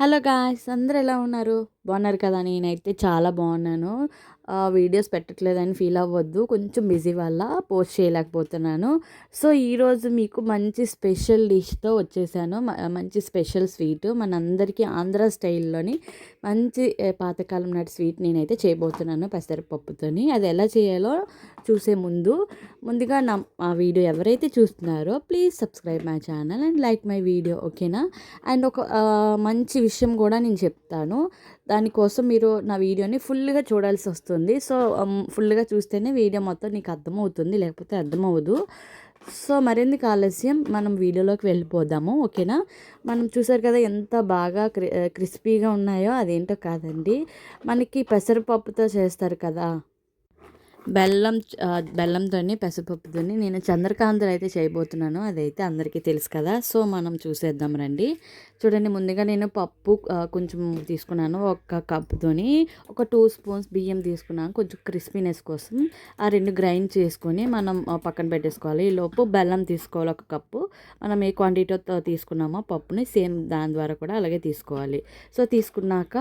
Hello guys అందరు ఎలా ఉన్నారు? బాగున్నారు కదా నేనైతే చాలా బాగున్నాను. వీడియోస్ పెట్టట్లేదని ఫీల్ అవ్వద్దు. కొంచెం బిజీ వల్ల పోస్ట్ చేయలేకపోతున్నాను. సో ఈరోజు మీకు మంచి స్పెషల్ డిష్తో వచ్చేసాను. మంచి స్పెషల్ స్వీట్ మనందరికీ ఆంధ్ర స్టైల్లోని మంచి పాతకాలం నాటి స్వీట్ నేనైతే చేయబోతున్నాను పెసరపప్పుతోని. అది ఎలా చేయాలో చూసే ముందు ముందుగా నా ఆ వీడియో ఎవరైతే చూస్తున్నారో please subscribe my channel and like my video ఓకేనా అండ్ ఒక మంచి విషయం కూడా నేను చెప్తాను. దానికోసం మీరు నా వీడియోని ఫుల్గా చూడాల్సి వస్తుంది. సో ఫుల్గా చూస్తేనే వీడియో మొత్తం నీకు అర్థమవుతుంది లేకపోతే అర్థమవ్వదు. సో మరెందుకు ఆలస్యం మనం వీడియోలోకి వెళ్ళిపోదాము ఓకేనా? మనం చూసారు కదా ఎంత బాగా క్రి క్రిస్పీగా ఉన్నాయో అదేంటో కాదండి. మనకి పెసరపప్పుతో చేస్తారు కదా. బెల్లం బెల్లంతోని పెసరపప్పుతోని నేను చంద్రకాంతలు అయితే చేయబోతున్నాను. అదైతే అందరికీ తెలుసు కదా. సో మనం చూసేద్దాం రండి. చూడండి ముందుగా నేను పప్పు కొంచెం తీసుకున్నాను ఒక కప్పుతోని ఒక టూ స్పూన్స్ బియ్యం తీసుకున్నాను కొంచెం క్రిస్పీనెస్ కోసం. ఆ రెండు గ్రైండ్ చేసుకొని మనం పక్కన పెట్టేసుకోవాలి. ఈ లోపు బెల్లం తీసుకోవాలి ఒక కప్పు. మనం ఏ క్వాంటిటీతో తీసుకున్నామో పప్పుని సేమ్ దాని ద్వారా కూడా అలాగే తీసుకోవాలి. సో తీసుకున్నాక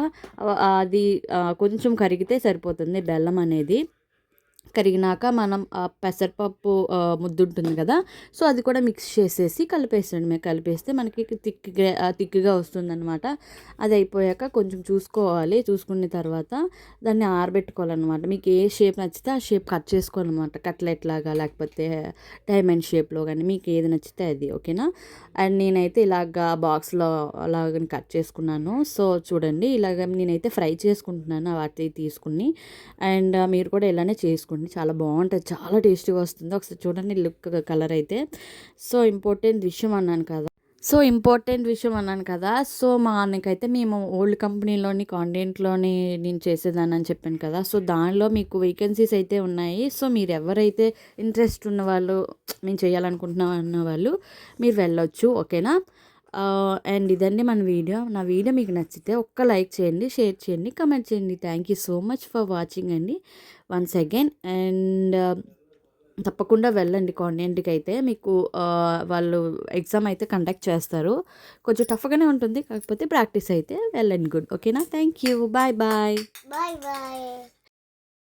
అది కొంచెం కరిగితే సరిపోతుంది బెల్లం అనేది. కరిగినాక మనం ఆ పెసరపప్పు ముద్దు ఉంటుంది కదా సో అది కూడా మిక్స్ చేసేసి కలిపేసండి కలిపేస్తే మనకి తిక్కిగా తిక్గా వస్తుందన్నమాట. అది అయిపోయాక కొంచెం చూసుకోవాలి. చూసుకున్న తర్వాత దాన్ని ఆరబెట్టుకోవాలన్నమాట. మీకు ఏ షేప్ నచ్చితే ఆ షేప్ కట్ చేసుకోవాలన్నమాట. కట్లెట్ లాగా లేకపోతే డైమండ్ షేప్లో కానీ మీకు ఏది నచ్చితే అది ఓకేనా? అండ్ నేనైతే ఇలాగా బాక్స్లో అలాగ కట్ చేసుకున్నాను. సో చూడండి ఇలాగ నేనైతే ఫ్రై చేసుకుంటున్నాను వాటి తీసుకుని. అండ్ మీరు కూడా ఇలానే చేసుకోండి చాలా బాగుంటుంది. చాలా టేస్టీగా వస్తుంది. ఒకసారి చూడండి లుక్ కలర్ అయితే. సో ఇంపార్టెంట్ విషయం అన్నాను కదా. సో ఇంపార్టెంట్ విషయం అన్నాను కదా. సో మా అన్నకైతే మేము ఓల్డ్ కంపెనీలోని కాంటెంట్లోని నేను చేసేదాన్ని అని చెప్పాను కదా. సో దానిలో మీకు వేకెన్సీస్ అయితే ఉన్నాయి. సో మీరు ఎవరైతే ఇంట్రెస్ట్ ఉన్న వాళ్ళు మేము చేయాలనుకుంటున్నాం అన్న వాళ్ళు మీరు వెళ్ళొచ్చు. ఓకేనా? అండ్ ఇదండి మన వీడియో. నా వీడియో మీకు నచ్చితే ఒక్క లైక్ చేయండి షేర్ చేయండి కమెంట్ చేయండి. Thank you so much for watching అండి. వన్స్ అగైన్ అండ్ తప్పకుండా వెళ్ళండి కాన్వెంట్కి అయితే మీకు వాళ్ళు ఎగ్జామ్ అయితే కండక్ట్ చేస్తారు. కొంచెం టఫ్గానే ఉంటుంది కాకపోతే ప్రాక్టీస్ అయితే వెళ్ళండి. గుడ్ ఓకేనా thank you bye bye bye bye